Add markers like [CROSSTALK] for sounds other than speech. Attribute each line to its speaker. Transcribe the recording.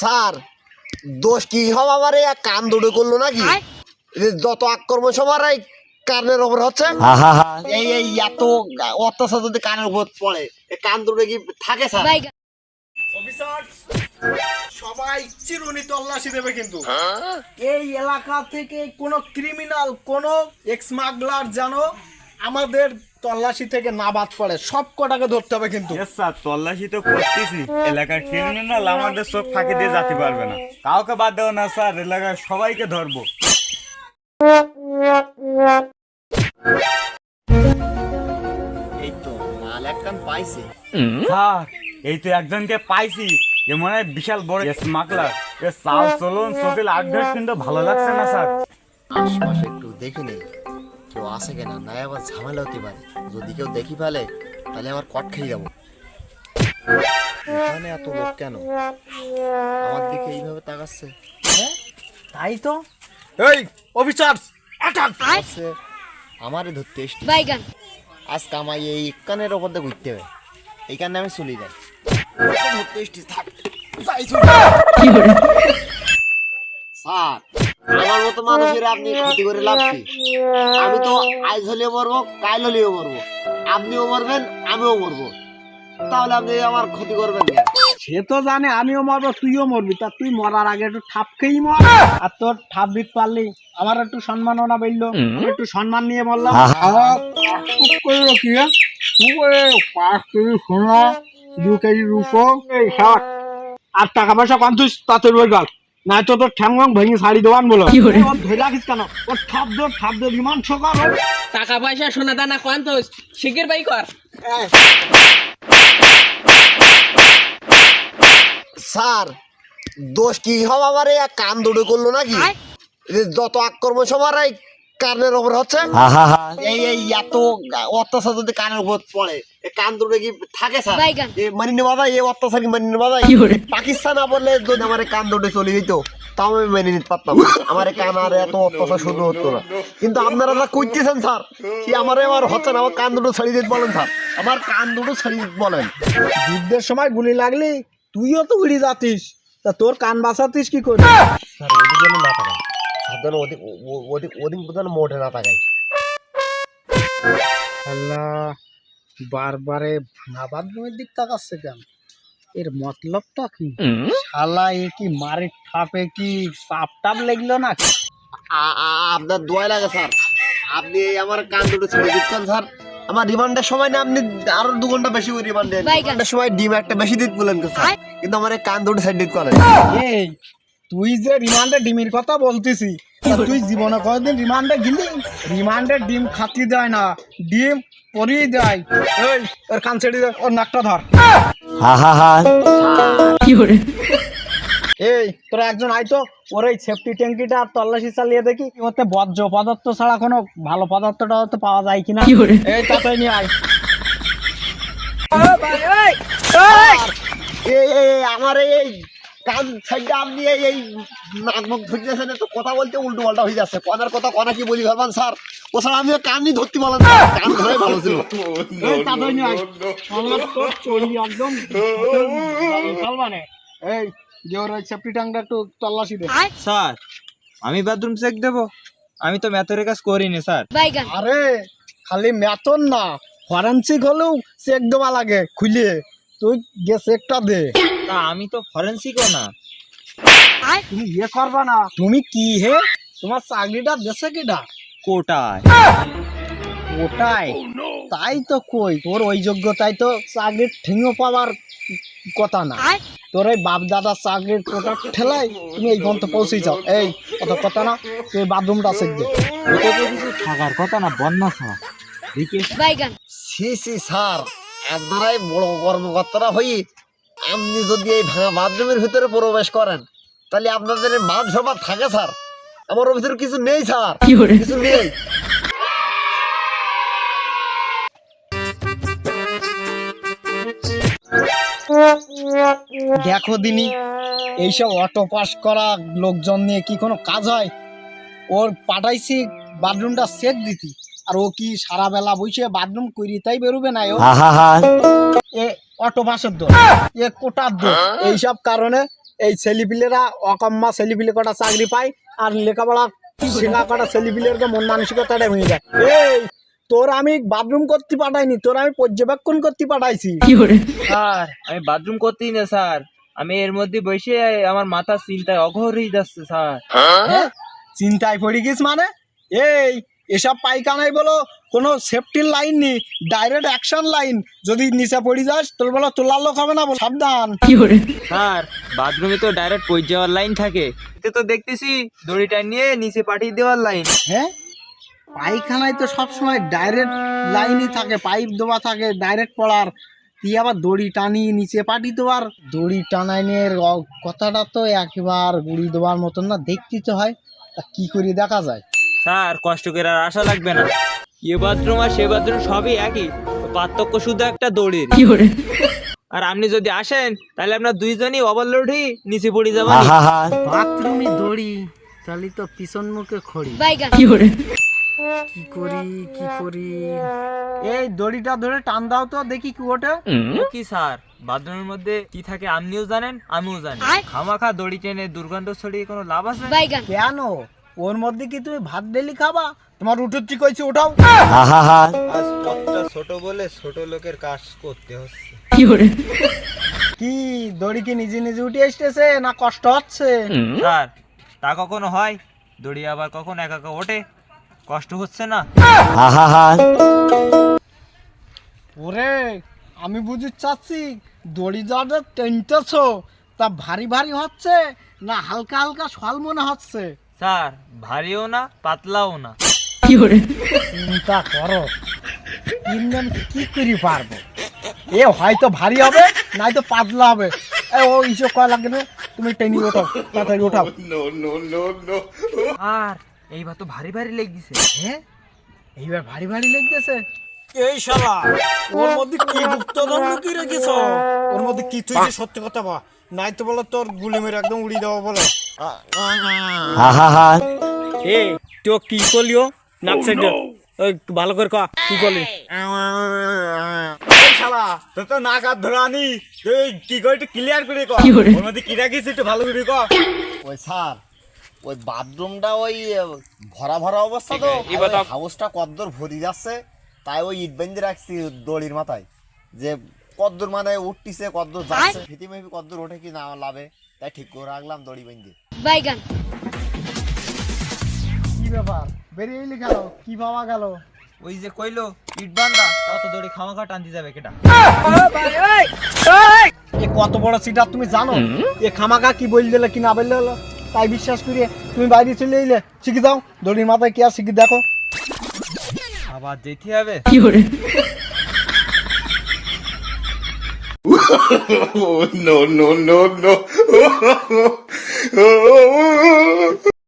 Speaker 1: Sir দোষ কি হব আমার? এই কান দুটো করল নাকি? যত আক্রমণ সবার এই কানের উপর হচ্ছে? এই এই এত অত্যাচার যদি কানের উপর পড়ে কান দুটো কি থাকে স্যার?
Speaker 2: সবাই চিরুনি তল্লাশি দেবে কিন্তু। এই এলাকা থেকে কোনো ক্রিমিনাল কোনো এক্সমাগলার যেন আমাদের তল্লাশি থেকে না বাদ পড়ে। সব কটাকে ধরতে হবে কিন্তু।
Speaker 3: স্যার তল্লাশি তো করতেছি। এলাকার ক্রিমিনাল আমাদের চোখ ফাঁকি দিয়ে যেতে পারবে না। কাউকে বাদ দেবো না স্যার এলাকার সবাইকে ধরবো।
Speaker 1: এই তো মাল এক কান
Speaker 3: স্যার এই তো একজনকে পাইছি। এ মনে হয় বিশাল বড় স্মাগলার এ চাল চলুন চোখের আপডেট কিন্তু ভালো লাগছে না স্যার।
Speaker 1: আশপাশে একটু দেখে নেই। কেউ আসে কিনা নাই আবার ঝামেলা হতে পারে যদি কেউ দেখি ফেলে তাহলে আমার কট খেয়ে যাব। এখানে এত লোক কেন? আমার দিকে এইভাবে তাকাচ্ছে?
Speaker 2: তাই তো? এই অফিসার! অ্যাটাক
Speaker 1: আছে আমারই ধরতে এসছি।
Speaker 4: বাইগান।
Speaker 1: আজ কামাই এই কানের ওপর দিয়ে ঘুরতে হবে। এই কারণে আমি চলে যাই। ধরতে এসছি থাক। যাই চলে যাই। স্যার। আমার মতো মানুষের আপনি ক্ষতি করে লাভ কি? আমি তো আজ হলেও মরবো কাল হলেও মরবো। আপনিও মরবেন আমিও মরবো। তাহলে আপনি আমার ক্ষতি করবেন কেন?
Speaker 2: সে তো জানে আমিও মরবো তুইও মরবি। তা তুই মরার আগে একটু ঠাপ খেয়েই মর। আর তোর ঠাপ দিতে পারলি আমার একটু সম্মাননা বেরলো আমি একটু সম্মান নিয়ে বললাম করল কি পাঁচ কেজি সোনা দু কেজি রূপো। এই ষাট আর টাকা পয়সা পান্তুস তাতে রয়ে গেল না তো তোর ঠ্যাং ভেঙে শাড়ি বলো। ওর ধরে রাখিস কেন? ওর ঠাপ দো ঠাপ দো বিমান
Speaker 5: টাকা পয়সা সোনা দানা তো শিখের বাই কর।
Speaker 1: স্যার দোষ কি হব আমার? এই কান দুটো করল নাকি? যত আক্রমণ সবার এই কানের উপর হচ্ছে? এই এই এত অত্যাচার যদি কানের উপর পড়ে কান দুটো কি থাকে স্যার? মানি নেওয়া যায় এই অত্যাচার কি মানি নেওয়া যায়? পাকিস্তান না বললে যদি আমার কান দুটো চলে যেত তাও আমি মেনে নিতে পারতাম। আমার কান আর এত অত্যাচার শুরু হতো না। কিন্তু আপনারা যা করতেছেন স্যার কি আমার এবার হচ্ছে না? আমার কান দুটো ছাড়িয়ে দিতে বলেন স্যার। আমার কান দুটো ছাড়িয়ে দিতে বলেন।
Speaker 2: যুদ্ধের সময় গুলি লাগলি তুইও তো উড়ি যাতিস। তা তোর কান বাঁচাতিস কি করে?
Speaker 1: স্যার ওদিক যেন না ওদিক ওদিক ওদিক মোটে না
Speaker 2: আল্লাহ। বারবারে ভাঙা বাথরুমের দিক তাকাচ্ছে কেন? এর মতলবটা কি? শালা এ কি মারের ঠাপে কি চাপ টাপ লেগলো না
Speaker 1: আপনার দোয়া লাগে স্যার। আপনি আমার কান দুটো ছেড়ে দিচ্ছেন স্যার। আমার রিমান্ডের সময় না আপনি আরও দু ঘণ্টা বেশি করে রিমান্ডে। রিমান্ডের সময় ডিম একটা বেশি দিতে বলেন তো স্যার। কিন্তু আমার কান দুটো সাইড দিতে করেন।
Speaker 2: এই তুই যে রিমান্ডে ডিমের কথা বলতেছি তুই জীবনে কয়েকদিন রিমান্ডে গিলি? রিমান্ডে ডিম খাতি দেয় না। ডিম পরিয়ে দেয়। এই ওর কান ছেড়ে দে ওর নাকটা ধর। এই তোরা একজন আইতো ওর এই সেফটি ট্যাঙ্কিটা আর তল্লাশি চালিয়ে দেখি ওতে বর্জ্য পদার্থ ছাড়া কোনো ভালো পদার্থটা হতে পাওয়া যায় কিনা। এই তাতে নিয়ে আয়।
Speaker 1: এই এই এই, আমার এই কান আপনি এই নাক মুখ ধরতেছেন তো কথা বলতে উল্টো পাল্টা হয়ে যাচ্ছে। কনার কথা কনা কি বলি ভাববেন স্যার? ও স্যার আমি কানই ধরতে বলেন স্যার কান ধরে ভালো ছিল। [LAUGHS]
Speaker 2: এই একদম। [LAUGHS] মানে। যে ওর সেফটি ট্যাঙ্কটা একটু তল্লাশি দে।
Speaker 6: স্যার আমি বাথরুম চেক দেবো। আমি তো ম্যাথের কাজ করিনি স্যার।
Speaker 2: আরে খালি মেতন না ফরেন্সিক হলেও চেক দেওয়া লাগে খুলে তুই গে চেকটা দে। [COUGHS]
Speaker 6: তা আমি তো ফরেন্সিকও না।
Speaker 2: তুমি ইয়ে করবা না। তুমি কি হে? তোমার চাকরিটা দেশে কিটা
Speaker 6: কোটায়।
Speaker 2: ওটাই তাই তো কই তোর ওই যোগ্যতাই তো চাকরির ঠেঙো পাওয়ার কথা না। তোর এই বাপ দাদা চাকরির কোটা ঠেলাই তুমি এই পর্যন্ত পৌঁছে যাও। এই কত কথা না তুই বাথরুমটা
Speaker 6: তো কিছু থাকার কথা না বন্যা দেখি।
Speaker 1: সি সি স্যার আপনারাই বড় কর্মকর্তারা হই আপনি যদি এই ভাঙা বাথরুমের ভিতরে প্রবেশ করেন তাহলে আপনাদের মান সভা থাকে স্যার। আমার ভিতরে কিছু নেই স্যার। কিছু নেই।
Speaker 2: দেখো দিনি এইসব অটো পাস করা লোকজন নিয়ে কি কোনো কাজ হয়? ওর পাঠাইছি বাথরুমটা সেট দিতি আর ও কি সারা বেলা বসে বাথরুম করি তাই বেরোবে না ও? এ অটো পাসের দোষ। এ কোটার দোষ। এইসব কারণে এই ছেলেপিলেরা অকম্মা ছেলেপিলে কটা চাকরি পায় আর লেখাপড়া শেখা কটা ছেলেপিলেরকে মন মানসিকতাটা ভেঙে যায়। এই তোর আমি বাথরুম করতে পাঠাইনি তোর আমি পর্যবেক্ষণ করতে পাঠাইছি।
Speaker 6: স্যার আমি বাথরুম করতেই না স্যার। আমি এর মধ্যে বসে আমার মাথা চিন্তায় অঘর হয়ে যাচ্ছে স্যার।
Speaker 2: হ্যাঁ? চিন্তায় পড়ে গিস মানে? এই এসব পায়খানায় বলো কোনো সেফটির লাইন নেই ডাইরেক্ট অ্যাকশন লাইন যদি নিচে পড়ে যাস তোর বলো তোলার লোক হবে না বল, সাবধান।
Speaker 6: স্যার বাথরুমে তো ডাইরেক্ট পড়ে যাওয়ার লাইন থাকে। এতে তো দেখতেছি দড়িটা নিয়ে নিচে পাঠিয়ে দেওয়ার লাইন
Speaker 2: হ্যাঁ? পায়খানায় তো সবসময় ডাইরেক্ট লাইনই থাকে পাইপ দেওয়া থাকে ডাইরেক্ট পড়ার। তুই আবার দড়ি টানি নিচে পাঠি দেওয়ার। দড়ি টানাইনের কথাটা তো একবার গুড়ি দেওয়ার মতন না দেখতে তো হয়। তা কি করে দেখা যায়?
Speaker 6: স্যার কষ্ট করে আর আশা লাগবে না। এ বাথরুম আর সে বাথরুম সবই একই। পার্থক্য শুধু একটা দড়ির। আর আপনি যদি আসেন তাহলে আপনার দুইজনই ওভারলোডই নিচে পড়ে যাবেন
Speaker 2: বাথরুমে দড়ি তাহলে তো পিছন মুখে খড়ি। কি করি কি করি? এই দড়িটা ধরে টান দাও তো দেখি কি ওটা
Speaker 6: কি স্যার? বাথরুমের মধ্যে কি থাকে আপনিও জানেন আমিও জানি। খামাখা দড়ি টেনে দুর্গন্ধ ছড়িয়ে কোনো লাভ আছে?
Speaker 2: কেন? ওর মধ্যে কি তুমি ভাত ডেলি খাবা? তোমার কইছি ওঠাও
Speaker 6: আজ পথটা ছোট বলে ছোট লোকের কাজ করতে হচ্ছে।
Speaker 2: কি দড়ি কি নিজে নিজে উঠে এসতেছে না কষ্ট হচ্ছে?
Speaker 6: স্যার তা কখনো হয়? দড়ি আবার কখন একা একা ওঠে? কষ্ট হচ্ছে না?
Speaker 2: ওরে আমি বুঝি চাচ্ছি দড়ি যাদের টেনতেছ তা ভারী ভারী হচ্ছে না হালকা হালকা সল মনে হচ্ছে?
Speaker 6: স্যার ভারীও না পাতলাও না।
Speaker 2: চিন্তা করো। তিনজন কি করে পারব? এ হয়তো ভারী হবে নয়তো পাতলা হবে। এ ও ইসব কয় লাগে না তুমি টেনে ওঠাও তাড়াতাড়ি ওঠাও।
Speaker 6: আর এইবার তো ভারী ভারী লেগেছে
Speaker 2: হ্যাঁ এইবার ভারী ভারী লেগতেছে এই শালা ওর মধ্যে কি গুপ্তধন লুকিয়ে রেখেছ? ওর মধ্যে কি তুই যে সত্যি কথা বা নাই তো বলো তোর গুলি মেরে একদম উড়িয়ে দেওয়া বলো। এ তো কি করলিও নাক সাইড ভালো করে কা কি করলি?
Speaker 3: শালা তোর তো নাক হাত ধরে আনি তুই কি করে একটু ক্লিয়ার করে কর? ওর কি রাখিস একটু ভালো করে কর
Speaker 1: ওই স্যার ওই বাথরুমটা ওই ভরা ভরা অবস্থা তো। হাউসটা কদ্দূর ভরি যাচ্ছে। তাই ওই ইট বেঁধে রাখছি দড়ির মাথায়। যে কদ্দূর মানে উঠতিছে কদ্দূর যাচ্ছে। ফিতি মেপি কদ্দূর ওঠে কি না লাভে। তাই ঠিক করে রাখলাম দড়ি বেঁধে।
Speaker 2: কি ব্যাপার? বেরিয়ে এলি গেল কি পাওয়া গেল?
Speaker 6: ওই যে কইলো ইট বান্ধা তত দড়ি টানতে যাবে কেটা।
Speaker 2: এ কত বড় সিটার তুমি জানো? এ খামাকা কি বল দিলে কি না বললে হলো তাই বিশ্বাস করিয়ে তুমি বাইরে চলে এলে শিখে দাও দড়ির মাথায় কি আর শিখে দেখো।
Speaker 6: আবার যেতে হবে। [LAUGHS]
Speaker 4: no, no, no, no. [LAUGHS]